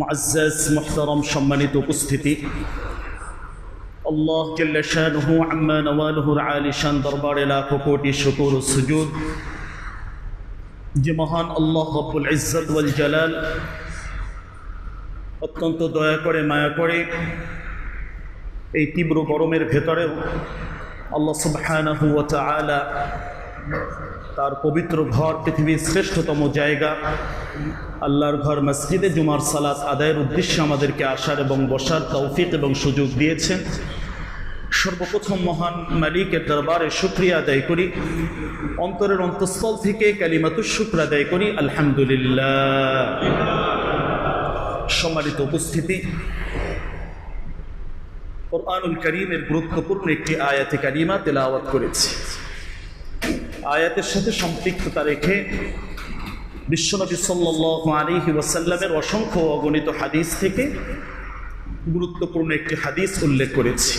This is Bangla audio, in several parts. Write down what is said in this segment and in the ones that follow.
মুআজ্জাজ মুহতারাম সম্মানিত উপস্থিতি। আল্লাহ জাল্লা শানুহু আম্মা নওয়ালুহুর আলী শান দরবারে লাখো কোটি শুকুর ও সুজুদ। যে মহান আল্লাহ রব্বুল ইজ্জত ওয়াল জালাল অত্যন্ত দয়া করে, মায়া করে এই তীব্র গরমের ভেতরেও আল্লাহ সুবহানাহু ওয়া তাআলা তার পবিত্র ঘর পৃথিবীর শ্রেষ্ঠতম জায়গা আল্লাহর ঘর মসজিদে জুমার সালাত আদায়ের উদ্দেশ্যে আমাদেরকে আসার এবং বসার তৌফিক এবং সুযোগ দিয়েছেন। সর্বপ্রথম মহান মালিকের দরবারে শুক্রিয়া আদায় করি। অন্তরের অন্তঃস্থল থেকে কালিমাতুর শুক্র আদায় করি। আলহামদুলিল্লাহ। সম্মানিত উপস্থিতি। কোরআনুল করিমের গুরুত্বপূর্ণ একটি আয়াতে কারিমা তেলাওয়াত করেছি। আয়াতের সাথে সম্পৃক্ততা রেখে বিশ্বনবী সাল্লাহ আলিহি ওয়াসাল্লামের অসংখ্য অগণিত হাদিস থেকে গুরুত্বপূর্ণ একটি হাদিস উল্লেখ করেছি।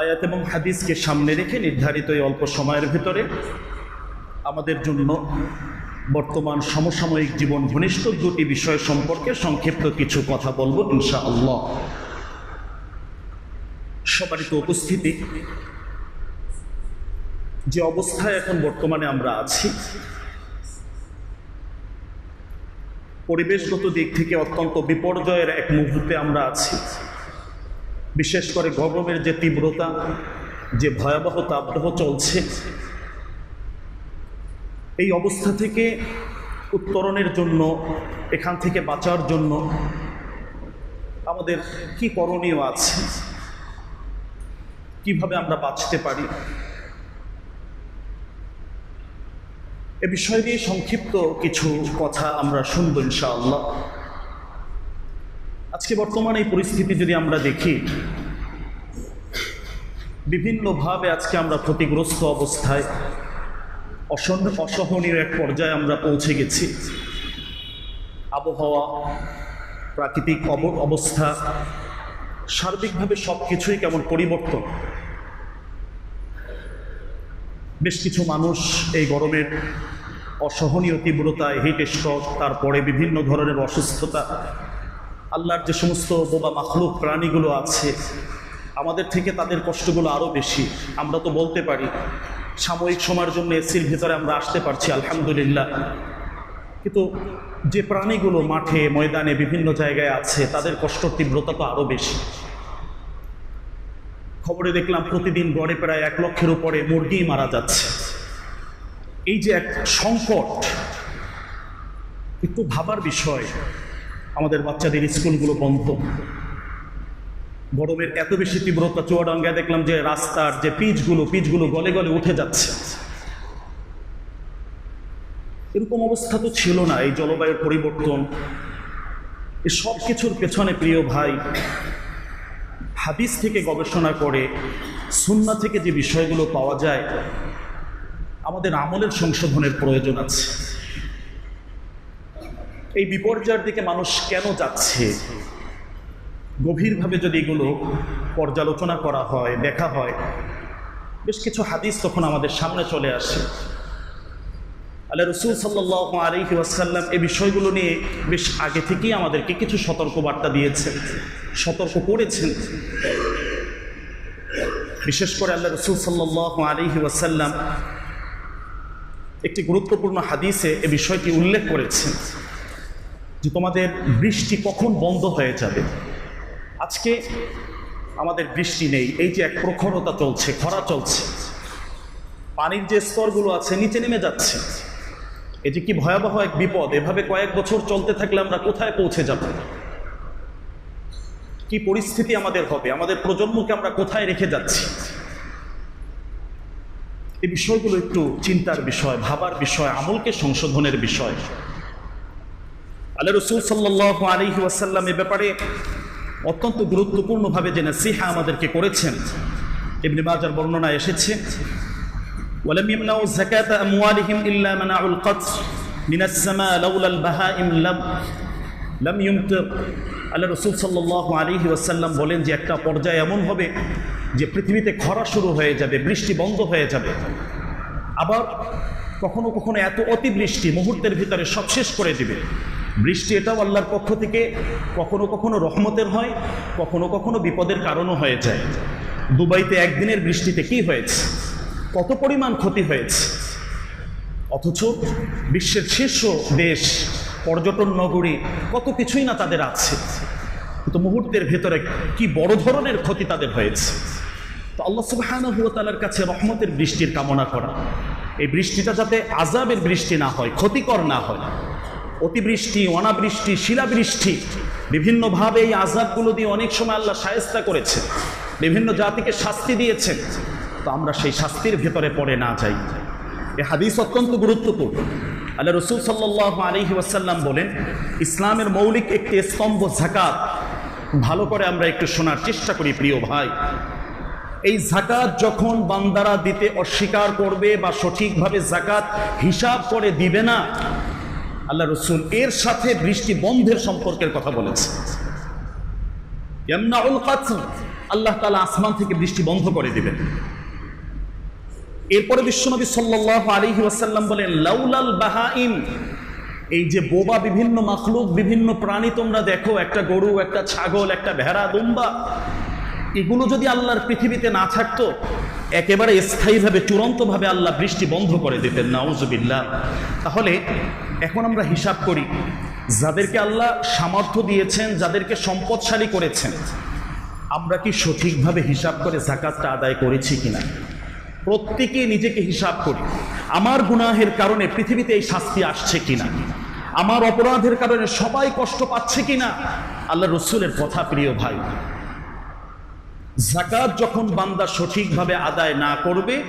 আয়াত এবং হাদিসকে সামনে রেখে নির্ধারিত এই অল্প সময়ের ভিতরে আমাদের জন্য বর্তমান সমসাময়িক জীবন ঘনিষ্ঠ দুটি বিষয় সম্পর্কে সংক্ষিপ্ত কিছু কথা বলব ইনশা আল্লাহ সবারিত উপস্থিতি। যে অবস্থায় এখন বর্তমানে আমরা আছি পরিবেশগত দিক থেকে অত্যন্ত বিপর্যয়ের এক মুহূর্তে আমরা আছি। বিশেষ করে গরমের যে তীব্রতা, যে ভয়াবহ তাপদাহ চলছে, এই অবস্থা থেকে উত্তরণের জন্য, এখান থেকে বাঁচার জন্য আমাদের কি করণীয় আছে? কীভাবে আমরা বাঁচতে পারি? এ বিষয় নিয়ে সংক্ষিপ্ত কিছু কথা আমরা শুনব ইনশাআল্লাহ। আজকে বর্তমান এই পরিস্থিতি যদি আমরা দেখি, বিভিন্নভাবে আজকে আমরা ক্ষতিগ্রস্ত অবস্থায় অসহ্য অসহনীয় এক পর্যায়ে আমরা পৌঁছে গেছি। আবহাওয়া, প্রাকৃতিক অব- অবস্থা, সার্বিকভাবে সব কিছুই কেমন পরিবর্তন। বেশ কিছু মানুষ এই গরমের অসহনীয় তীব্রতায় হিট স্ট্রোক তারপরে বিভিন্ন ধরনের অসুস্থতা। আল্লাহর যে সমস্ত বোবা মাখলুক প্রাণীগুলো আছে, আমাদের থেকে তাদের কষ্টগুলো আরও বেশি। আমরা তো বলতে পারি, সাময়িক সময়ের জন্য এসির ভিতরে আমরা আসতে পারছি, আলহামদুলিল্লাহ। কিন্তু যে প্রাণীগুলো মাঠে, ময়দানে, বিভিন্ন জায়গায় আছে, তাদের কষ্ট তীব্রতা তো আরও বেশি। খবরে দেখলাম প্রতিদিন গড়ে প্রায় এক লক্ষের উপরে মুরগি মারা যাচ্ছে। এই যে এক সংকট, একটু ভাবার বিষয়, আমাদের বাচ্চাদের স্কুলগুলো বন্ধ। গরমের এত বেশি তীব্রতা, চুয়াডাঙ্গায় দেখলাম যে রাস্তার যে পিচগুলো পিচগুলো গলে গলে উঠে যাচ্ছে। এরকম অবস্থা তো ছিল না, এই জলবায়ুর পরিবর্তন। এই সব কিছুর পেছনে প্রিয় ভাই, হাদিস থেকে গবেষণা করে সুন্না থেকে যে বিষয়গুলো পাওয়া যায় আমাদের আমলের সংশোধনের প্রয়োজন আছে। এই বিপর্যয়ের দিকে মানুষ কেন যাচ্ছে? গভীরভাবে যদি এগুলো পর্যালোচনা করা হয়, দেখা হয়, বেশ কিছু হাদিস তখন আমাদের সামনে চলে আসে। আল্লাহ রসুল সাল্লাহ আলহি ওয়াসাল্লাম এই বিষয়গুলো নিয়ে বেশ আগে থেকেই আমাদেরকে কিছু সতর্কবার্তা দিয়েছেন, সতর্ক করেছেন। বিশেষ করে আল্লাহ রসুল সাল্লাহ আলহি ওয়াসাল্লাম একটি গুরুত্বপূর্ণ হাদিসে এ বিষয়টি উল্লেখ করেছেন যে তোমাদের বৃষ্টি কখন বন্ধ হয়ে যাবে। আজকে আমাদের বৃষ্টি নেই, এই যে এক প্রখরতা চলছে, খরা চলছে, পানির যে স্তরগুলো আছে নিচে নেমে যাচ্ছে। এটি কি ভয়াবহ এক বিপদ, এভাবে কয়েক বছর চলতে থাকলে আমরা কোথায় পৌঁছে যাব? কি পরিস্থিতি আমাদের হবে? আমাদের প্রজন্মকে আমরা কোথায় রেখে যাচ্ছি? এই বিষয়গুলো একটু চিন্তার বিষয় ভাবার বিষয় আমলকে সংশোধনের বিষয় আল্লাহ রসুল সাল্লাহ আলহি ওয়াসাল্লাম এ ব্যাপারে অত্যন্ত গুরুত্বপূর্ণভাবে যে নাসিহা আমাদেরকে করেছেন এমনি বাজার বর্ণনা এসেছে ولم يمنعوا زكاة أموالهم إلا منعوا القطر من السماء لولا البهائم لم لم يمطر আল্লাহ রসুল সাল্লাহ আলিহি ওয়াসাল্লাম বলেন যে একটা পর্যায়ে এমন হবে যে পৃথিবীতে খরা শুরু হয়ে যাবে, বৃষ্টি বন্ধ হয়ে যাবে। আবার কখনো কখনো এত অতিবৃষ্টি মুহূর্তের ভিতরে সব শেষ করে দিবে। বৃষ্টি এটাও আল্লাহর পক্ষ থেকে কখনো কখনো রহমতের হয়, কখনো কখনো বিপদের কারণও হয়ে যায়। দুবাইতে একদিনের বৃষ্টিতে কি হয়েছে? কত পরিমাণ ক্ষতি হয়েছে? অথচ বিশ্বের শীর্ষ দেশ, পর্যটন নগরী, কত কিছুই না তাদের আছে। কিন্তু মুহূর্তের ভেতরে কি বড় ধরনের ক্ষতি তাদের হয়েছে? তো আল্লাহ সুবহানাহু ওয়া কাছে রহমতের বৃষ্টির কামনা করা। এই বৃষ্টিটা যাতে আজাবের বৃষ্টি না হয়, ক্ষতিকর না হয়। অতিবৃষ্টি, অনাবৃষ্টি, শিলাবৃষ্টি, বিভিন্নভাবে এই আজাবগুলো দিয়ে অনেক সময় আল্লাহ সায়স্তা করেছে বিভিন্ন জাতিকে শাস্তি দিয়েছেন। তো আমরা সেই শাস্তির ভেতরে পড়ে না যাই। এ হাদিস অত্যন্ত গুরুত্বপূর্ণ। আল্লাহ রসুল সাল্লাহ আলহি ওয়াসাল্লাম বলেন, ইসলামের মৌলিক একটি স্তম্ভ জাকাত ভালো করে আমরা একটু শোনার চেষ্টা করি, প্রিয় ভাই। এই জাকাত যখন বান্দারা দিতে অস্বীকার করবে বা সঠিকভাবে জাকাত হিসাব করে দিবে না, আল্লাহ রসুল এর সাথে বৃষ্টি বন্ধের সম্পর্কের কথা বলেছে আল্লাহ তালা আসমান থেকে বৃষ্টি বন্ধ করে দিবেন। এরপরে বিশ্বনবী সাল্লাহ আলিহি ওয়াসাল্লাম বলেন, লাউলাল বাহাইম, এই যে বোবা বিভিন্ন মাখলুক, বিভিন্ন প্রাণী তোমরা দেখো, একটা গরু, একটা ছাগল, একটা ভেড়া, দুম্বা এগুলো যদি আল্লাহর পৃথিবীতে না থাকতো একেবারে স্থায়ীভাবে, চূড়ান্তভাবে আল্লাহ বৃষ্টি বন্ধ করে দিতেন, নাউজুবিল্লাহ। তাহলে এখন আমরা হিসাব করি, যাদেরকে আল্লাহ সামর্থ্য দিয়েছেন, যাদেরকে সম্পদশালী করেছেন, আমরা কি সঠিকভাবে হিসাব করে জাকাতটা আদায় করেছি কিনা? প্রত্যেকে নিজেকে হিসাব করি, আমার গুনাহের কারণে পৃথিবীতে এই শাস্তি আসছে কিনা? আমার অপরাধের কারণে সবাই কষ্ট পাচ্ছে কিনা? আল্লাহ রসুলের কথা, প্রিয় ভাই জাকাত যখন বান্দা সঠিকভাবে আদায় না করবে,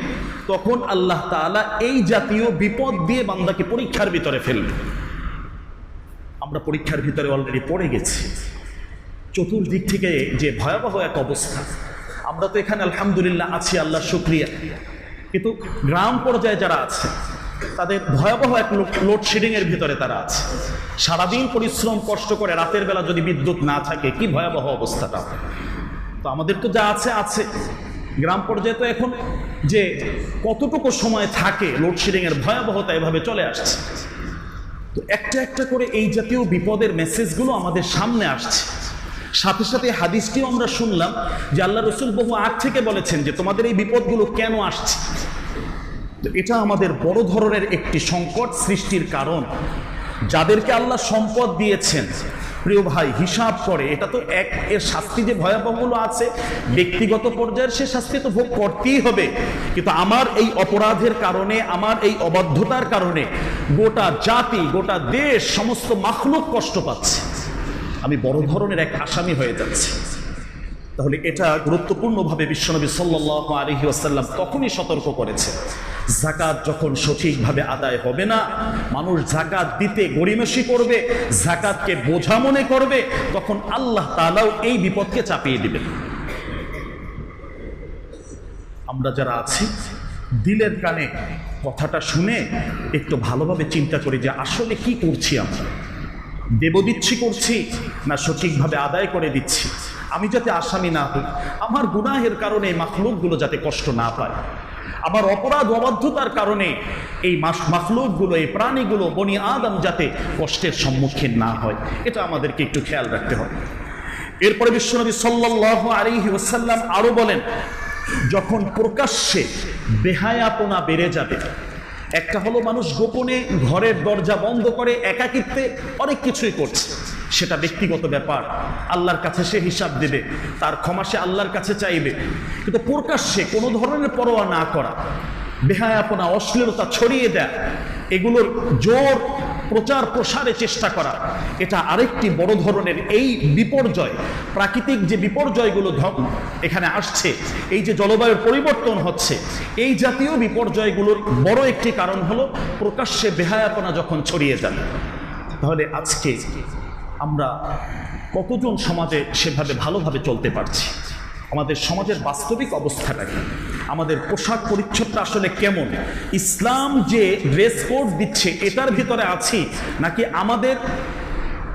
তখন আল্লাহ তাআলা এই জাতীয় বিপদ দিয়ে বান্দাকে পরীক্ষার ভিতরে ফেলবে। আমরা পরীক্ষার ভিতরে অলরেডি পড়ে গেছি। চতুর্দিক থেকে যে ভয়াবহ এক অবস্থা। আমরা তো এখানে আলহামদুলিল্লাহ আছি, আল্লাহ শুক্রিয়া। কিন্তু গ্রাম পর্যায়ে যারা আছে, তাদের ভয়াবহ এক লোডশেডিং এর ভিতরে তারা আছে। সারাদিন পরিশ্রম, কষ্ট করে রাতের বেলা যদি বিদ্যুৎ না থাকে, কি ভয়াবহ অবস্থাটা। তো আমাদের তো যা আছে আছে। গ্রাম পর্যায়ে তো এখন যে কতটুকু সময় থাকে লোডশেডিং এর ভয়াবহতা এভাবে চলে আসছে। তো একটা একটা করে এই জাতীয় বিপদের মেসেজগুলো আমাদের সামনে আসছে। সাথে সাথে হাদিসটিও আমরা শুনলাম যে আল্লাহ রসুল বহু আগ থেকে বলেছেন যে তোমাদের এই বিপদগুলো কেন আসছে। তো এটা আমাদের বড় ধরনের একটি সংকট সৃষ্টির কারণ। যাদেরকে আল্লাহ সম্পদ দিয়েছেন প্রিয় ভাই, হিসাব করে, এটা তো এক, এর শাস্তি যে ভয়াবহগুলো আছে, ব্যক্তিগত পর্যায়ের সে শাস্তি তো ভোগ করতেই হবে। কিন্তু আমার এই অপরাধের কারণে, আমার এই অবাধ্যতার কারণে গোটা জাতি, গোটা দেশ, সমস্ত মাখলুক কষ্ট পাচ্ছে। আমি বড় ধরনের এক আসামি হয়ে যাচ্ছি। তাহলে এটা গুরুত্বপূর্ণভাবে বিশ্বনবী সাল্লাহ আলহি আসাল্লাম তখনই সতর্ক করেছে। জাকাত যখন সঠিকভাবে আদায় হবে না, মানুষ জাকাত দিতে গরিমসি করবে, জাকাতকে বোঝা মনে করবে, তখন আল্লাহ তালাও এই বিপদকে চাপিয়ে দিবেন। আমরা যারা আছি, দিলের কানে কথাটা শুনে একটু ভালোভাবে চিন্তা করি যে আসলে কি করছি আমরা? দেব দিচ্ছি করছি না সঠিকভাবে আদায় করে দিচ্ছি? আমি যাতে আসামি না হই, আমার গুনাহের কারণে এই মাখলুকগুলো যাতে কষ্ট না পায়। আমার অপরাধ অবাধ্যতার কারণে এই মাখলুকগুলো এই প্রাণীগুলো বনি আদম যাতে কষ্টের সম্মুখীন না হয়। এটা আমাদেরকে একটু খেয়াল রাখতে হবে। এরপরে বিশ্বনবী সাল্লাহ আলিহি ওসাল্লাম আরও বলেন, যখন প্রকাশ্যে বেহায়াপনা বেড়ে যাবে, একটা হলো মানুষ গোপনে ঘরের দরজা বন্ধ করে, একাকিত্বে অনেক কিছুই করছে। সেটা ব্যক্তিগত ব্যাপার। আল্লাহর কাছে সে হিসাব দেবে, তার ক্ষমা সে আল্লাহর কাছে চাইবে। কিন্তু প্রকাশ্যে কোনো ধরনের পরোয়া না করা, বেহায়াপনা, অশ্লীলতা ছড়িয়ে দেয়, এগুলোর জোর প্রচার প্রসারে চেষ্টা করা, এটা আরেকটি বড় ধরনের এই বিপর্যয়, প্রাকৃতিক যে বিপর্যয়গুলো এখানে আসছে, এই যে জলবায়ুর পরিবর্তন হচ্ছে, এই জাতীয় বিপর্যয়গুলোর বড় একটি কারণ হলো প্রকাশ্যে বেহায়াপনা যখন ছড়িয়ে যান তাহলে আজকে আমরা কতজন সমাজে সেভাবে ভালোভাবে চলতে পারছি? আমাদের সমাজের বাস্তবিক অবস্থাটা কি? আমাদের পোশাক পরিচ্ছদটা আসলে কেমন? ইসলাম যে ড্রেস কোড দিচ্ছে, এটার ভিতরে আছি? নাকি আমাদের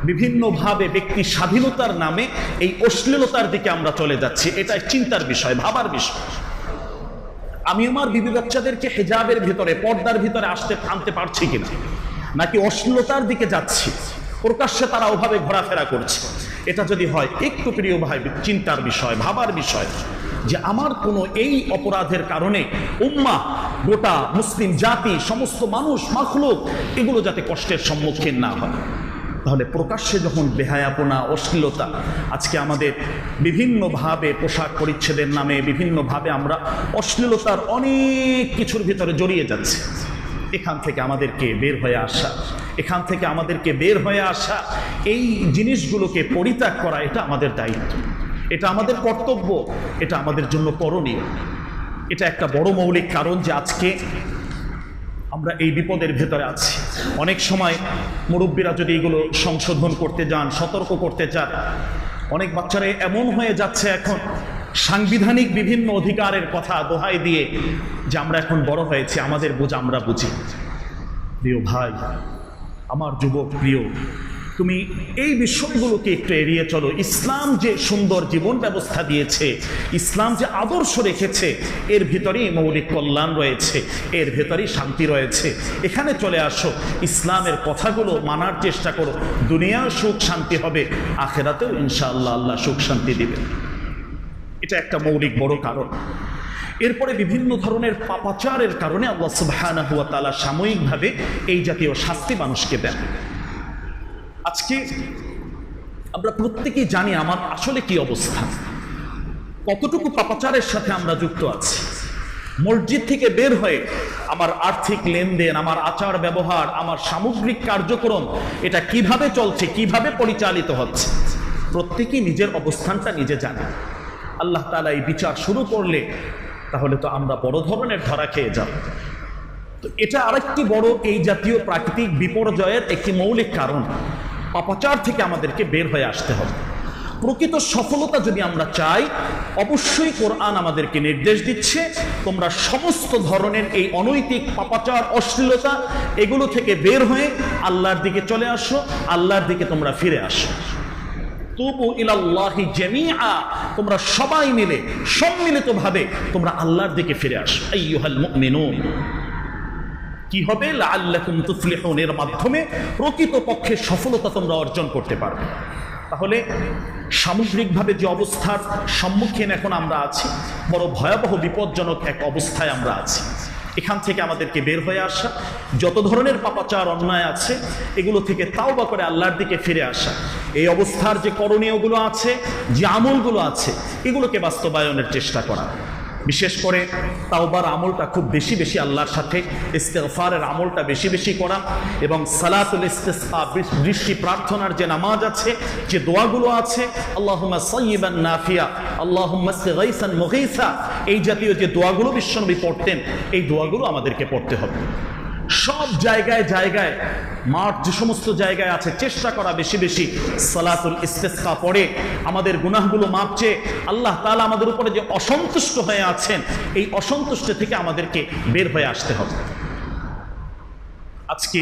বিভিন্নভাবে ব্যক্তি স্বাধীনতার নামে এই অশ্লীলতার দিকে আমরা চলে যাচ্ছি? এটা চিন্তার বিষয়, ভাবার বিষয়। আমি আমার বিবি বাচ্চাদেরকে হেজাবের ভিতরে, পর্দার ভিতরে আসতে, আনতে পারছি কিনা? নাকি অশ্লীলতার দিকে যাচ্ছি? প্রকাশ্যে তারা ওভাবে ঘোরাফেরা করছে। এটা যদি হয়, একটু প্রিয় ভাই, চিন্তার বিষয়, ভাবার বিষয়, যে আমার কোনো এই অপরাধের কারণে উম্মা গোটা মুসলিম জাতি, সমস্ত মানুষ, মাখলুক, এগুলো যাতে কষ্টের সম্মুখীন না হয়। তাহলে প্রকাশ্যে যখন বেহায়াপনা, অশ্লীলতা, আজকে আমাদের বিভিন্নভাবে পোশাক পরিচ্ছেদের নামে বিভিন্নভাবে আমরা অশ্লীলতার অনেক কিছুর ভিতরে জড়িয়ে যাচ্ছে। এখান থেকে আমাদেরকে বের হয়ে আসা, এখান থেকে আমাদেরকে বের হয়ে আসা, এই জিনিসগুলোকে পরিত্যাগ করা, এটা আমাদের দায়িত্ব। এটা আমাদের কর্তব্য, এটা আমাদের জন্য করণীয়। এটা একটা বড় মৌলিক কারণ যে আজকে আমরা এই বিপদের ভেতরে আছি। অনেক সময় মুরব্বীরা যদি এগুলো সংশোধন করতে যান, সতর্ক করতে চান, অনেক বাচ্চারা এমন হয়ে যাচ্ছে এখন সাংবিধানিক বিভিন্ন অধিকারের কথা দোহাই দিয়ে যে আমরা এখন বড় হয়েছি, আমাদের বোঝ আমরা বুঝি। প্রিয় ভাই, আমার যুবক, প্রিয়, তুমি এই বিষয়গুলোকে একটু এড়িয়ে চলো। ইসলাম যে সুন্দর জীবন ব্যবস্থা দিয়েছে, ইসলাম যে আদর্শ রেখেছে, এর ভিতরেই মৌলিক কল্যাণ রয়েছে, এর ভেতরেই শান্তি রয়েছে। এখানে চলে আসো, ইসলামের কথাগুলো মানার চেষ্টা করো। দুনিয়ার সুখ শান্তি হবে, আখেরাতেও ইনশাআল্লাহ আল্লাহ সুখ শান্তি দিবে এটা একটা মৌলিক বড় কারণ। এরপরে বিভিন্ন ধরনের পাপাচারের কারণে আল্লাহ সুবহানাহু ওয়া তাআলা সাময়িকভাবে এই জাতীয় শাস্তি মানুষকে দেন। আজকে আমরা প্রত্যেকেই জানি আমার আসলে কি অবস্থা। কতটুকু পাপাচারের সাথে আমরা যুক্ত আছি? মসজিদ থেকে বের হয়ে আমার আর্থিক লেনদেন, আমার আচার ব্যবহার, আমার সামগ্রিক কার্যক্রম, এটা কীভাবে চলছে, কীভাবে পরিচালিত হচ্ছে? প্রত্যেকেই নিজের অবস্থানটা নিজে জানে। আল্লাহ তালা এই বিচার শুরু করলে, তাহলে তো আমরা বড় ধরনের ধরা খেয়ে যাব। তো এটা আরেকটি বড় এই জাতীয় প্রাকৃতিক বিপর্যয়ের একটি মৌলিক কারণ। পাপাচার থেকে আমাদেরকে বের হয়ে আসতে হবে। প্রকৃত সফলতা যদি আমরা চাই, অবশ্যই কোরআন আমাদেরকে নির্দেশ দিচ্ছে, তোমরা সমস্ত ধরনের এই অনৈতিক, পাপাচার, অশ্লীলতা, এগুলো থেকে বের হয়ে আল্লাহর দিকে চলে আসো, আল্লাহর দিকে তোমরা ফিরে আসো। তুবু ইলাল্লাহি জামিআ। তোমরা সবাই মিলে, সম্মিলিতভাবে তোমরা আল্লাহর দিকে ফিরে আসো। আইয়ুহাল মুমিনুন। কি হবে? লাআল্লাকুম তুফলিহুন। এর মাধ্যমে প্রকৃতপক্ষে সফলতা তোমরা অর্জন করতে পারবে। তাহলে সামগ্রিকভাবে যে অবস্থার সম্মুখীন এখন আমরা আছি, বড় ভয়াবহ বিপজ্জনক এক অবস্থায় আমরা আছি। এখান থেকে আমাদেরকে বের হয়ে আসা। যত ধরনের পাপাচার, অন্যায় আছে, এগুলো থেকে তাও বা করে আল্লাহর দিকে ফিরে আসা। এই অবস্থার যে করণীয়গুলো আছে, যে আমলগুলো আছে, এগুলোকে বাস্তবায়নের চেষ্টা করা। বিশেষ করে তাওবার আমলটা খুব বেশি বেশি আল্লাহর সাথে, ইস্তেগফারের আমলটা বেশি বেশি করা এবং সালাতুল ইস্তেসফা বৃষ্টি প্রার্থনার যে নামাজ আছে, যে দোয়াগুলো আছে, আল্লাহুম্মা সাইয়িবান নাফিয়া গাইসান মুগীসা এই জাতীয় যে দোয়াগুলো বিশ্বনবী পড়তেন, এই দোয়াগুলো আমাদেরকে পড়তে হবে। সব জায়গায় জায়গায়, মাঠ যে সমস্ত জায়গায় আছে, চেষ্টা করা বেশি বেশি, সালাতুল ইস্তেসকা পড়ে, আমাদের গুনাহগুলো মাপছে, আল্লাহ তালা আমাদের উপরে যে অসন্তুষ্ট হয়ে আছেন, এই অসন্তুষ্ট থেকে আমাদেরকে বের হয়ে আসতে হবে। আজকে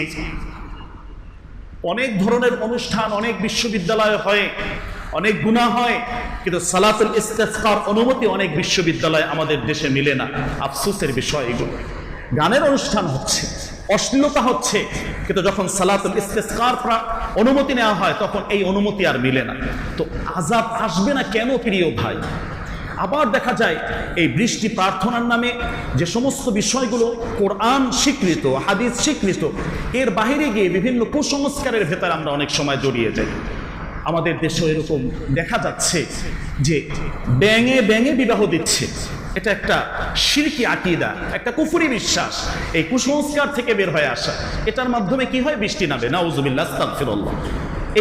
অনেক ধরনের অনুষ্ঠান, অনেক বিশ্ববিদ্যালয়ে হয় অনেক গুণা হয়, কিন্তু সালাতুল ইস্তেসকার অনুমতি অনেক বিশ্ববিদ্যালয় আমাদের দেশে মিলে না। আফসোসের বিষয় এগুলো। গানের অনুষ্ঠান হচ্ছে, অশ্লীলতা হচ্ছে, কিন্তু যখন সালাতুল ইস্তেসকার অনুমতি নেওয়া হয়, তখন এই অনুমতি আর মিলে না। তো আজাব আসবে না কেন প্রিয় ভাই? আবার দেখা যায়, এই বৃষ্টি প্রার্থনার নামে যে সমস্ত বিষয়গুলো কোরআন স্বীকৃত, হাদিস স্বীকৃত, এর বাইরে গিয়ে বিভিন্ন কুসংস্কারের ভেতরে আমরা অনেক সময় জড়িয়ে যাই। আমাদের দেশেও এরকম দেখা যাচ্ছে যে ব্যাঙে ব্যাঙে বিবাহ দিচ্ছে। এটা একটা শিরকি আকিদা, একটা কুফুরি বিশ্বাস, এই কুসংস্কার থেকে বের হয়ে আসা। এটার মাধ্যমে কি হয়? বৃষ্টি নামে। নাউজুবিল্লাহ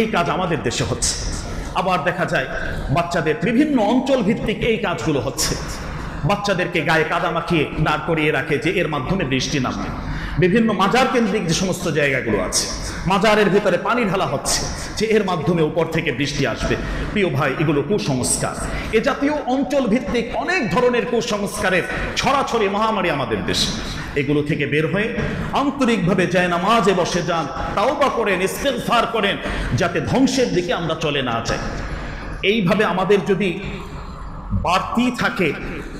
এই কাজ আমাদের দেশে হচ্ছে। আবার দেখা যায় বাচ্চাদের বিভিন্ন অঞ্চল ভিত্তিক এই কাজগুলো হচ্ছে। বাচ্চাদেরকে গায়ে কাদা মাখিয়ে দাঁড় করিয়ে রাখে যে এর মাধ্যমে বৃষ্টি নামবে বিভিন্ন মাজার কেন্দ্রিক যে সমস্ত জায়গাগুলো আছে মাজারের ভিতরে পানি ঢালা হচ্ছে, যে এর মাধ্যমে উপর থেকে বৃষ্টি আসবে। প্রিয় ভাই, এগুলো কুসংস্কার। এ জাতীয় অঞ্চল ভিত্তিক অনেক ধরনের কুসংস্কারের ছড়াছড়ি মহামারী আমাদের দেশে। এগুলো থেকে বের হয়ে আন্তরিকভাবে যায় নামাজে বসে যান, তাওবা করেন, ইস্তেগফার করেন, যাতে ধ্বংসের দিকে আমরা চলে না যাই। এইভাবে আমাদের যদি বাড়তি থাকে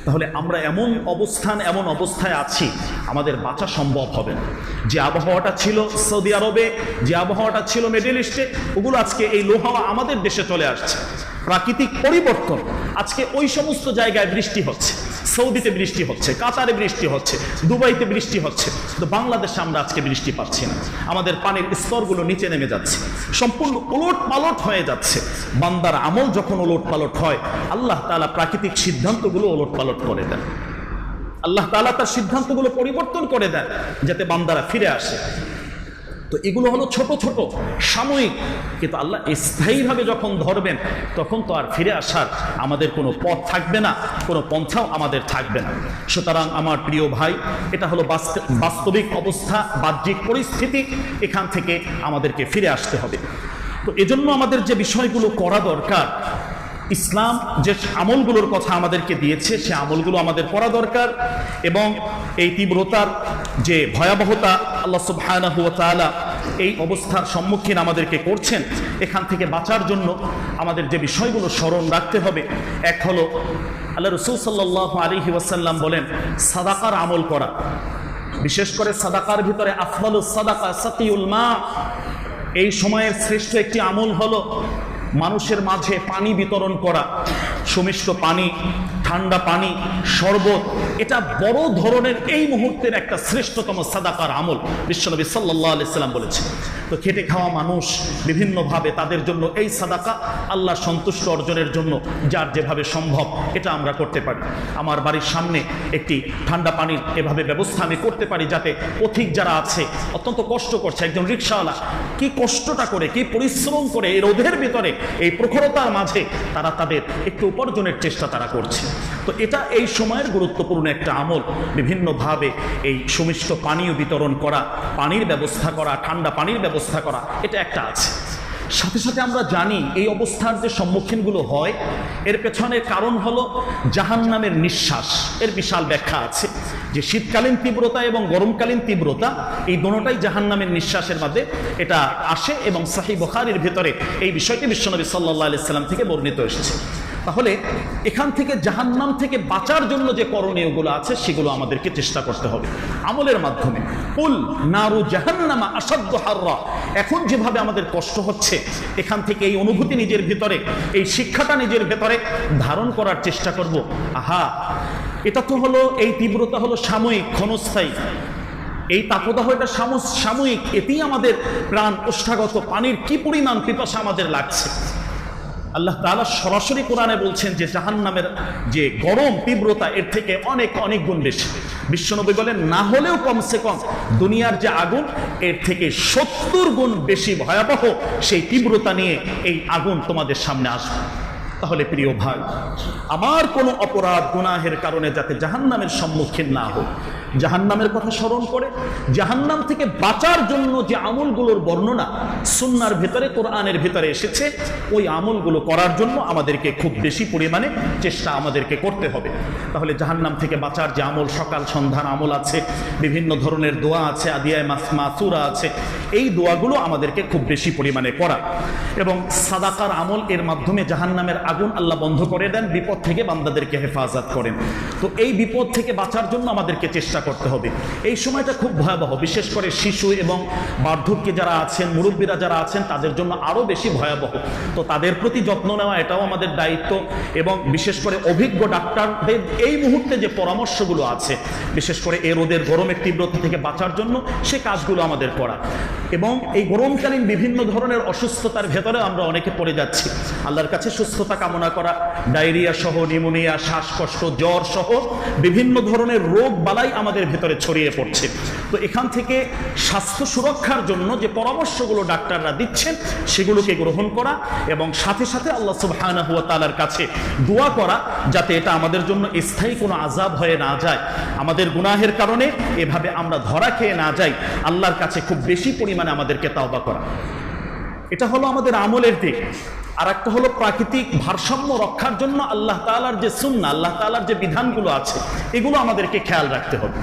তাহলে আমরা এমন অবস্থান, এমন অবস্থায় আছি, আমাদের বাঁচা সম্ভব হবে না। যে আবহাওয়াটা ছিল সৌদি আরবে, যে আবহাওয়াটা ছিল মিডিল ইস্টে, ওগুলো আজকে এই লোহাওয়া আমাদের দেশে চলে আসছে। প্রাকৃতিক পরিবর্তন। আজকে ওই সমস্ত জায়গায় বৃষ্টি হচ্ছে। সৌদিতে বৃষ্টি হচ্ছে, কাতারে বৃষ্টি হচ্ছে, দুবাইতে বৃষ্টি হচ্ছে। তো বাংলাদেশে আমরা আজকে বৃষ্টি পাচ্ছি না। আমাদের পানির স্তরগুলো নিচে নেমে যাচ্ছে। সম্পূর্ণ উলট পালট হয়ে যাচ্ছে। বান্দার আমল যখন উলট পালট হয়, আল্লাহ তাআলা প্রাকৃতিক সিদ্ধান্তগুলো উলট পালট করে দেন। আল্লাহ তাআলা তার সিদ্ধান্তগুলো পরিবর্তন করে দেন, যাতে বান্দারা ফিরে আসে। তো এগুলো হলো ছোট ছোট, সাময়িক। কিন্তু আল্লাহ স্থায়ীভাবে যখন ধরবেন, তখন তো আর ফিরে আসার আমাদের কোনো পথ থাকবে না, কোনো পন্থাও আমাদের থাকবে না। সুতরাং আমার প্রিয় ভাই, এটা হলো বাস্তবিক অবস্থা, বাহ্যিক পরিস্থিতি, এখান থেকে আমাদেরকে ফিরে আসতে হবে। তো এজন্য আমাদের যে বিষয়গুলো করা দরকার ইসলাম যে আমলগুলোর কথা আমাদেরকে দিয়েছে, সে আমলগুলো আমাদের করা দরকার এবং এই তীব্রতার যে ভয়াবহতা আল্লাহ সুবহানাহু এই অবস্থার সম্মুখীন আমাদেরকে করছেন, এখান থেকে বাঁচার জন্য আমাদের যে বিষয়গুলো স্মরণ রাখতে হবে। এক হলো, আল্লাহ রসুল সাল্লাহ আলহি ওয়াসাল্লাম বলেন, সাদাকার আমল করা। বিশেষ করে সাদাকার ভিতরে আফলালুস সাদাকা, সাকিউল মা। এই সময়ের শ্রেষ্ঠ একটি আমল হলো মানুষের মাঝে পানি বিতরণ করা, সুমিষ্ট পানি, ঠান্ডা পানি, শরবত, এটা বড় ধরনের এই মুহূর্তের একটা শ্রেষ্ঠতম সাদাকার আমল, বিশ্বনবী সাল্লাহ আলাইসাল্লাম বলেছে তো খেটে খাওয়া মানুষ বিভিন্নভাবে তাদের জন্য এই সাদাকা আল্লাহ সন্তুষ্ট অর্জনের জন্য যার যেভাবে সম্ভব এটা আমরা করতে পারি। আমার বাড়ির সামনে একটি ঠান্ডা পানির এভাবে ব্যবস্থা আমি করতে পারি যাতে পথিক যারা আছে, অত্যন্ত কষ্ট করছে, একজন রিক্সাওয়ালা, কি কষ্টটা করে, কি পরিশ্রম করে এই রোধের ভিতরে, এই প্রখরতার মাঝে তারা তাদের একটু উপার্জনের চেষ্টা তারা করছে। তো এটা এই সময়ের গুরুত্বপূর্ণ একটা আমল। বিভিন্নভাবে এই সুমিষ্ট পানীয় বিতরণ করা, পানির ব্যবস্থা করা, ঠান্ডা পানির ব্যবস্থা করা, এটা একটা আছে। সাথে সাথে আমরা জানি এই অবস্থার যে সম্মুখীনগুলো হয়, এর পেছনে কারণ হলো জাহান নামের নিঃশ্বাস। এর বিশাল ব্যাখ্যা আছে যে শীতকালীন তীব্রতা এবং গরমকালীন তীব্রতা, এই দোনোটাই জাহান নামের নিঃশ্বাসের মধ্যে এটা আসে এবং সাহি বখারির ভিতরে এই বিষয়টি বিশ্বনবী সাল্লাহ আলাইসাল্লাম থেকে বর্ণিত এসেছে। তাহলে এখান থেকে জাহান্নাম থেকে বাঁচার জন্য যে করণীয়গুলো আছে, সেগুলো আমাদেরকে চেষ্টা করতে হবে। আমলের মাধ্যমে। কুল নারু জাহান্নামা আসাধ্য হাররা। এখন যেভাবে আমাদের কষ্ট হচ্ছে, এখান থেকে এই অনুভূতি নিজের ভিতরে, এই শিক্ষাটা নিজের ভেতরে ধারণ করার চেষ্টা করব। আহা, এটা তো হলো, এই তীব্রতা হলো সাময়িক, ক্ষণস্থায়ী। এই তাপদাহ এটা সাময়িক, এতেই আমাদের প্রাণ ওষ্ঠাগত পানির কি পরিমাণ পিপাসা আমাদের লাগছে। আল্লাহ তাআলা সরাসরি কোরআনে বলছেন যে জাহান্নামের যে গরম, তীব্রতা, এর থেকে অনেক অনেক গুণ বেশি। বিশ্বনবী বলেন, না হলেও কমসে কম দুনিয়ার যে আগুন, এর থেকে সত্তর গুণ বেশি ভয়াবহ সেই তীব্রতা নিয়ে এই আগুন তোমাদের সামনে আসবে। তাহলে প্রিয় ভাই, আমার কোনো অপরাধ, গুনাহের কারণে যাতে জাহান্নামের সম্মুখীন না হোক জাহান্নামের কথা স্মরণ করে, জাহান্নাম থেকে বাঁচার জন্য যে আমলগুলোর বর্ণনা সুন্নার ভেতরে, কোরআনের ভেতরে এসেছে, ওই আমলগুলো করার জন্য আমাদেরকে খুব বেশি পরিমাণে চেষ্টা আমাদেরকে করতে হবে। তাহলে জাহান্নাম থেকে বাঁচার যে আমল, সকাল, সন্ধ্যার আমল আছে, বিভিন্ন ধরনের দোয়া আছে, আদিয়ায় মাস- মাসুরা আছে, এই দোয়াগুলো আমাদেরকে খুব বেশি পরিমাণে করা। এবং সাদাকার আমল এর মাধ্যমে জাহান্নামের আগুন আল্লাহ বন্ধ করে দেন, বিপদ থেকে বান্দাদেরকে হেফাজত করেন। তো এই বিপদ থেকে বাঁচার জন্য আমাদেরকে চেষ্টা করতে হবে। এই সময়টা খুব ভয়াবহ, বিশেষ করে শিশু এবং বার্ধক্যে যারা আছেন, মুরব্বীরা যারা আছেন, তাদের জন্য আরও বেশি ভয়াবহ। তো তাদের প্রতি যত্ন নেওয়া, এটাও আমাদের দায়িত্ব এবং বিশেষ করে অভিজ্ঞ ডাক্তারদের এই মুহূর্তে যে পরামর্শগুলো আছে, বিশেষ করে এ রোদের গরমের তীব্রতা থেকে বাঁচার জন্য সে কাজগুলো আমাদের করা। এবং এই গরমকালীন বিভিন্ন ধরনের অসুস্থতার ভেতরে আমরা অনেকে পড়ে যাচ্ছি। আল্লাহর কাছে সুস্থতা কামনা করা, ডায়রিয়া সহ নিউমোনিয়া শ্বাসকষ্ট, জ্বর সহ বিভিন্ন ধরনের রোগ বালাই আমাদের ভেতরে ছড়িয়ে পড়ছে। তো এখান থেকে স্বাস্থ্য সুরক্ষার জন্য যে পরামর্শগুলো ডাক্তাররা দিচ্ছেন, সেগুলোকে গ্রহণ করা এবং সাথে সাথে আল্লাহ সুবহানাহু ওয়া তাআলার কাছে দোয়া করা যাতে এটা আমাদের জন্য স্থায়ী কোনো আজাব হয়ে না যায়। আমাদের গুনাহের কারণে এভাবে আমরা ধরা খেয়ে না যাই। আল্লাহর কাছে খুব বেশি পরিমাণে আমাদেরকে তাওবা করা। এটা হলো আমাদের আমলের দিক। আর একটা হলো প্রাকৃতিক ভারসাম্য রক্ষার জন্য আল্লাহ তাআলার যে সুন্না আল্লাহ তাআলার যে বিধানগুলো আছে, এগুলো আমাদেরকে খেয়াল রাখতে হবে।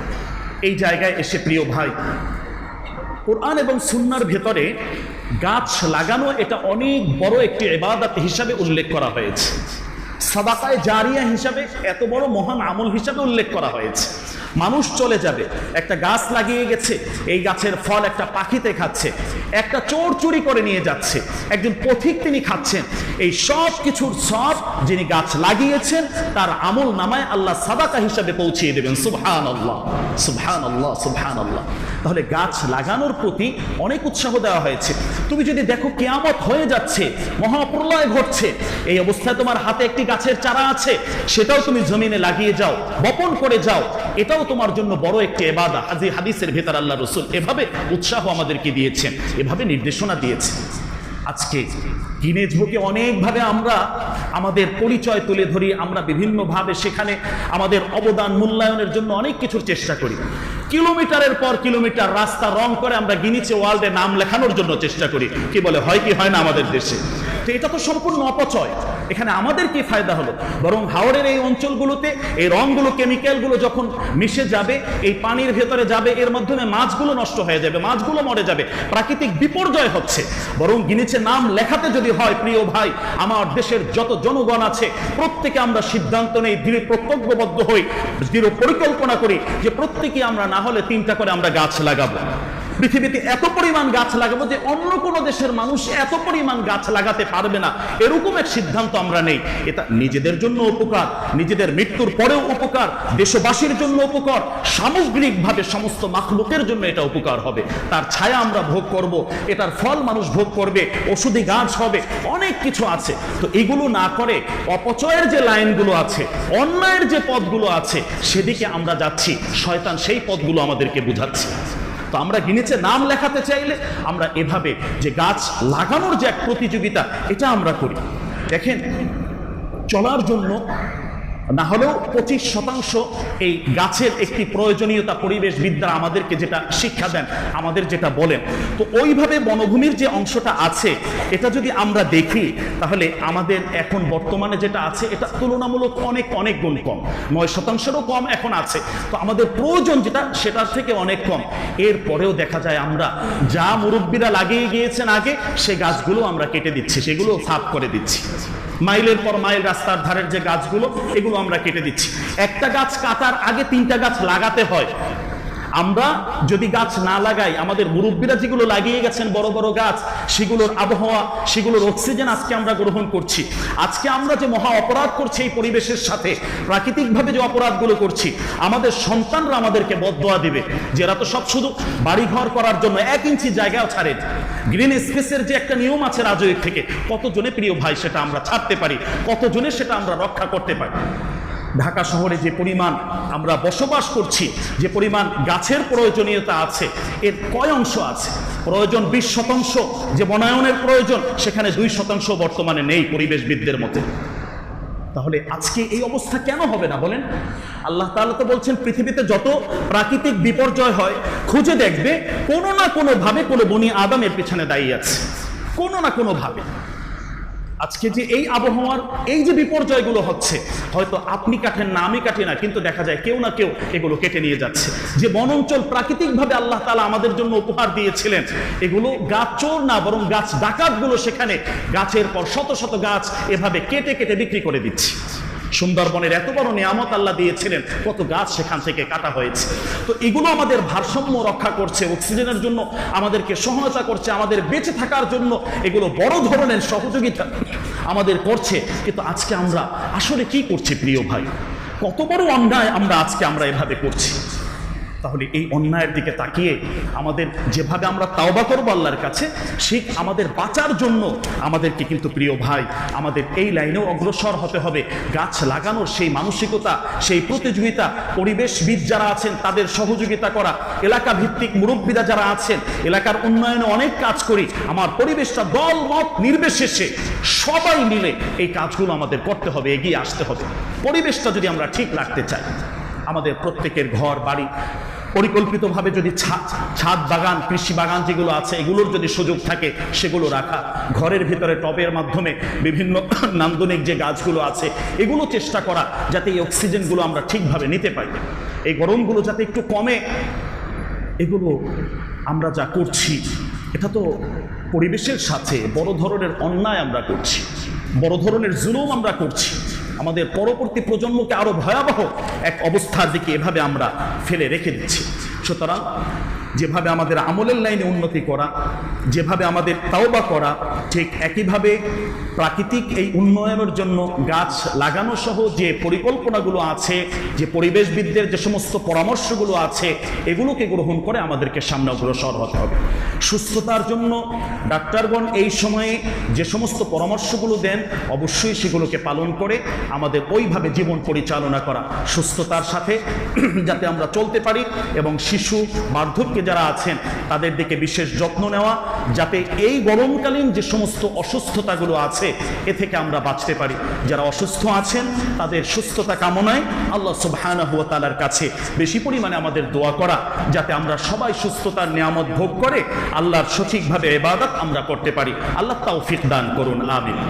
এই জায়গায় এসে প্রিয় ভাই, কোরআন এবং সুন্নার ভেতরে গাছ লাগানো এটা অনেক বড় একটি এবাদত হিসাবে উল্লেখ করা হয়েছে। সাদাকায় জারিয়া হিসাবে এত বড় মহান আমল হিসাবে উল্লেখ করা হয়েছে। মানুষ চলে যাবে। একটা গাছ লাগিয়ে গেছে, এই গাছের ফল একটা পাখিতে খাচ্ছে, একটা চোর চুরি করে নিয়ে যাচ্ছে, একজন পথিক তিনি খাচ্ছেন। এই সব কিছুর সব যিনি গাছ লাগিয়েছেন, তার আমল নামায় আল্লাহ সাদাকা হিসাবে পৌঁছিয়ে দেবেন। সুবহান আল্লাহ সুবহান আল্লাহ সুবহান আল্লাহ তাহলে গাছ লাগানোর প্রতি অনেক উৎসাহ দেওয়া হয়েছে। তুমি যদি দেখো কেয়ামত হয়ে যাচ্ছে, মহাপ্রলয় ঘটছে, এই অবস্থায় তোমার হাতে একটি গাছের চারা আছে, সেটাও তুমি জমিনে লাগিয়ে যাও, বপন করে যাও এটাও তোমার জন্য বড় একটি এবাদা। হাজি হাদিসের ভেতর আল্লাহ রসুল এভাবে উৎসাহ আমাদেরকে দিয়েছেন, এভাবে নির্দেশনা দিয়েছেন। আজকে গিনেজ বুকে অনেকভাবে আমরা আমাদের পরিচয় তুলে ধরি, আমরা বিভিন্নভাবে সেখানে আমাদের অবদান মূল্যায়নের জন্য অনেক কিছুর চেষ্টা করি। কিলোমিটারের পর কিলোমিটার রাস্তা রং করে আমরা গিনিচে ওয়ার্ল্ডে নাম লেখানোর জন্য চেষ্টা করি। কি বলে, হয় কি হয় না আমাদের দেশে? তো এটা তো সম্পূর্ণ অপচয়। এখানে আমাদের কি ফায়দা হলো। বরং হাওড়ের এই অঞ্চলগুলোতে এই রংগুলো, কেমিক্যালগুলো যখন মিশে যাবে, এই পানির ভেতরে যাবে, এর মাধ্যমে মাছগুলো নষ্ট হয়ে যাবে, মাছগুলো মরে যাবে, প্রাকৃতিক বিপর্যয় হচ্ছে। বরং গিনিচে নাম লেখাতে যদি হয়, প্রিয় ভাই, আমার দেশের যত জনগণ আছে, প্রত্যেকে আমরা সিদ্ধান্ত নেই, দৃঢ় প্রত্যজ্ঞবদ্ধ হই, দৃঢ় পরিকল্পনা করি যে প্রত্যেকে আমরা না হলে তিনটা করে আমরা গাছ লাগাবো। পৃথিবীতে এত পরিমাণ গাছ লাগাবো যে অন্য কোনো দেশের মানুষ এত পরিমাণ গাছ লাগাতে পারবে না। এরকম এক সিদ্ধান্ত আমরা নেই। এটা নিজেদের জন্য উপকার, নিজেদের মৃত্যুর পরেও উপকার, দেশবাসীর জন্য উপকার, সামগ্রিকভাবে সমস্ত মাখলুকের জন্য এটা উপকার হবে। তার ছায়া আমরা ভোগ করব, এটার ফল মানুষ ভোগ করবে, ওষুধি গাছ হবে, অনেক কিছু আছে। তো এগুলো না করে অপচয়ের যে লাইনগুলো আছে, অন্যায়ের যে পথগুলো আছে, সেদিকে আমরা যাচ্ছি। শয়তান সেই পথগুলো আমাদেরকে বুঝাচ্ছে। তো আমরা গিনেছে নাম লেখাতে চাইলে আমরা এভাবে যে গাছ লাগানোর যে এক প্রতিযোগিতা, এটা আমরা করি। দেখেন, চলার জন্য না হলেও পঁচিশ শতাংশ এই গাছের একটি প্রয়োজনীয়তা পরিবেশ বিদ্যা আমাদেরকে যেটা শিক্ষা দেন, আমাদের যেটা বলেন। তো ওইভাবে বনভূমির যে অংশটা আছে, এটা যদি আমরা দেখি, তাহলে আমাদের এখন বর্তমানে যেটা আছে, এটা তুলনামূলক অনেক অনেক গুণ কম। নয় শতাংশেরও কম এখন আছে। তো আমাদের প্রয়োজন যেটা, সেটার থেকে অনেক কম। এরপরেও দেখা যায় আমরা যা মুরব্বীরা লাগিয়ে গিয়েছেন আগে, সে গাছগুলো আমরা কেটে দিচ্ছি, সেগুলো সাফ করে দিচ্ছি। মাইলের পর মাইল রাস্তার ধারের যে গাছগুলো, এগুলো আমরা কেটে দিচ্ছি। একটা গাছ কাটার আগে তিনটা গাছ লাগাতে হয়। আমরা যদি গাছ না লাগাই, আমাদের মুরব্বীরা যেগুলো লাগিয়ে গেছেন বড় বড় গাছ, সেগুলোর আবহাওয়া, সেগুলোর অক্সিজেন আজকে আমরা গ্রহণ করছি। আজকে আমরা যে মহা অপরাধ করছি এই পরিবেশের সাথে, প্রাকৃতিকভাবে যে অপরাধগুলো করছি, আমাদের সন্তানরা আমাদেরকে বদোয়া দিবে। যে এরা তো সব শুধু বাড়িঘর করার জন্য এক ইঞ্চি জায়গাও ছাড়ে গ্রিন স্পেসের যে একটা নিয়ম আছে রাজয়ের থেকে, কতজনে প্রিয় ভাই সেটা আমরা ছাড়তে পারি, কতজনে সেটা আমরা রক্ষা করতে পারি। ঢাকা শহরে যে পরিমাণ আমরা বসবাস করছি, যে পরিমাণ গাছের প্রয়োজনীয়তা আছে, এর কয় অংশ আছে? প্রয়োজন বিশ শতাংশ, যে বনায়নের প্রয়োজন, সেখানে দুই শতাংশ বর্তমানে নেই পরিবেশবিদদের মতে। তাহলে আজকে এই অবস্থা কেন হবে না বলেন? আল্লাহ তাআলা তো বলছেন, পৃথিবীতে যত প্রাকৃতিক বিপর্যয় হয়, খুঁজে দেখবে কোনো না কোনোভাবে কোনো বনি আদমের পেছনে দায়ী আছে। কোনো না কোনো ভাবে আজকে যে এই আবহাওয়ার এই যে বিপর্যয়গুলো হচ্ছে, হয়তো আপনি কাটেন না, আমি কাটি না, কিন্তু দেখা যায় কেউ না কেউ এগুলো কেটে নিয়ে যাচ্ছে। যে বনাঞ্চল প্রাকৃতিকভাবে আল্লাহ তালা আমাদের জন্য উপহার দিয়েছিলেন, এগুলো গাছ চোর না, বরং গাছ ডাকাতগুলো সেখানে গাছের পর শত শত গাছ এভাবে কেটে কেটে বিক্রি করে দিচ্ছে। সুন্দরবনের এত বড় নিয়ামত আল্লাহ দিয়েছিলেন, কত গাছ সেখান থেকে কাটা হয়েছে। তো এগুলো আমাদের ভারসাম্য রক্ষা করছে, অক্সিজেনের জন্য আমাদেরকে সহায়তা করছে, আমাদের বেঁচে থাকার জন্য এগুলো বড় ধরনের সহযোগিতা আমাদের করছে। কিন্তু আজকে আমরা আসলে কি করছি প্রিয় ভাই? কত বড় অন্যায় আমরা আজকে আমরা এভাবে করছি? তাহলে এই অন্যায়ের দিকে তাকিয়ে আমাদের যেভাবে আমরা তাওবা করব আল্লাহর কাছে ঠিক আমাদের বাঁচার জন্য আমাদেরকে কিন্তু প্রিয় ভাই, আমাদের এই লাইনেও অগ্রসর হতে হবে। গাছ লাগানোর সেই মানসিকতা, সেই প্রতিযোগিতা, পরিবেশবিদ যারা আছেন, তাদের সহযোগিতা করা এলাকা ভিত্তিক মুরব্বীরা যারা আছেন, এলাকার উন্নয়নে অনেক কাজ করি, আমার পরিবেশটা দল, মত নির্বিশেষে সবাই মিলে এই কাজগুলো আমাদের করতে হবে, এগিয়ে আসতে হবে। পরিবেশটা যদি আমরা ঠিক রাখতে চাই, আমাদের প্রত্যেকের ঘর, বাড়ি পরিকল্পিতভাবে যদি ছাদ বাগান, কৃষি বাগান যেগুলো আছে, এগুলোর যদি সুযোগ থাকে, সেগুলো রাখা। ঘরের ভিতরে টবের মাধ্যমে বিভিন্ন নান্দনিক যে গাছগুলো আছে, এগুলো চেষ্টা করা যাতে এই অক্সিজেনগুলো আমরা ঠিকভাবে নিতে পারি। এই গরমগুলো যাতে একটু কমে, এগুলো আমরা যা করছি, এটা তো পরিবেশের সাথে বড় ধরনের অন্যায় আমরা করছি, বড় ধরনের জুলুম আমরা করছি। আমাদের পরবর্তী প্রজন্মকে আরও ভয়াবহ এক অবস্থার দিকে এভাবে আমরা ফেলে রেখে দিচ্ছি। সুতরাং যেভাবে আমাদের আমলের লাইনে উন্নতি করা, যেভাবে আমাদের তাওবা করা, ঠিক একইভাবে প্রাকৃতিক এই উন্নয়নের জন্য গাছ লাগানো সহ যে পরিকল্পনাগুলো আছে, যে পরিবেশবিদদের যে সমস্ত পরামর্শগুলো আছে, এগুলোকে গ্রহণ করে আমাদেরকে সামনে অগ্রসর হতে হবে। সুস্থতার জন্য ডাক্তারগণ এই সময়ে যে সমস্ত পরামর্শগুলো দেন, অবশ্যই সেগুলোকে পালন করে আমাদের ওইভাবে জীবন পরিচালনা করা, সুস্থতার সাথে যাতে আমরা চলতে পারি এবং শিশু বার্ধক্যে যারা আছেন, তাদের দিকে বিশেষ যত্ন নেওয়া, যাতে এই গরমকালীন যে সমস্ত অসুস্থতাগুলো আছে, এ থেকে আমরা বাঁচতে পারি। যারা অসুস্থ আছেন, তাদের সুস্থতা কামনায় আল্লাহ সুবহানাহু ওয়া তাআলার কাছে বেশি পরিমাণে আমাদের দোয়া করা, যাতে আমরা সবাই সুস্থতার নিয়ামত ভোগ করে আল্লাহর সঠিকভাবে এবাদত আমরা করতে পারি। আল্লাহ তৌফিক দান করুন, আমিন।